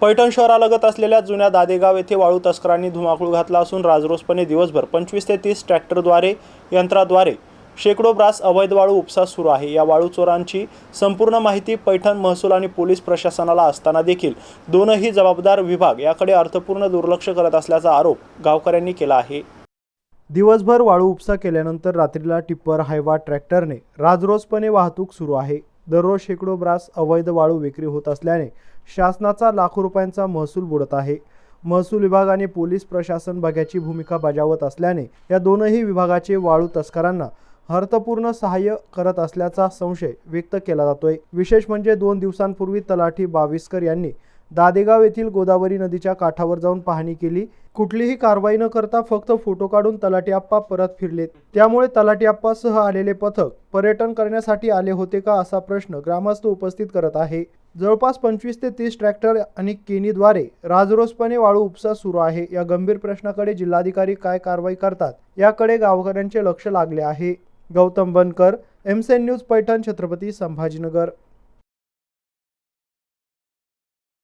पैठण शहरालगत असलेल्या जुन्या दादेगाव येथे वाळू तस्करांनी धुमाकूळ घातला असून राजरोसपणे दिवसभर पंचवीस ते तीस ट्रॅक्टरद्वारे यंत्राद्वारे शेकडो ब्रास अवैध वाळू उपसा सुरू आहे. या वाळू चोरांची संपूर्ण माहिती पैठण महसूल आणि पोलीस प्रशासनाला असताना देखील दोनही जबाबदार विभाग याकडे अर्थपूर्ण दुर्लक्ष करत असल्याचा आरोप गावकऱ्यांनी केला आहे. दिवसभर वाळू उपसा केल्यानंतर रात्रीला टिप्पर हायवा ट्रॅक्टरने राजरोसपणे वाहतूक सुरू आहे. दररोज शेकडो ब्रास अवैध वाळू विक्री होत असल्याने शासनाचा लाखो रुपयांचा महसूल बुडत आहे. महसूल विभाग आणि पोलीस प्रशासन बघ्याची भूमिका बजावत असल्याने या दोनही विभागाचे वाळू तस्करांना अर्थपूर्ण सहाय्य करत असल्याचा संशय व्यक्त केला जातोय. विशेष म्हणजे दोन दिवसांपूर्वी तलाठी बाविस्कर यांनी दादेगाव येथील गोदावरी नदीच्या काठावर जाऊन पाहणी केली. कुठलीही कारवाई न करता फक्त फोटो काढून तलाठी आप्पा परत फिरलेत. त्यामुळे तलाठी आप्पासह आलेले पथक पर्यटन करण्यासाठी आले होते का असा प्रश्न ग्रामस्थ उपस्थित करत आहे. जवळपास पंचवीस ते तीस ट्रॅक्टर आणि केनीद्वारे राजरोसपणे वाळू उपसा सुरू आहे. या गंभीर प्रश्नाकडे जिल्हाधिकारी काय कारवाई करतात याकडे गावकऱ्यांचे लक्ष लागले आहे. गौतम बनकर एमसेन न्यूज पैठण छत्रपती संभाजीनगर.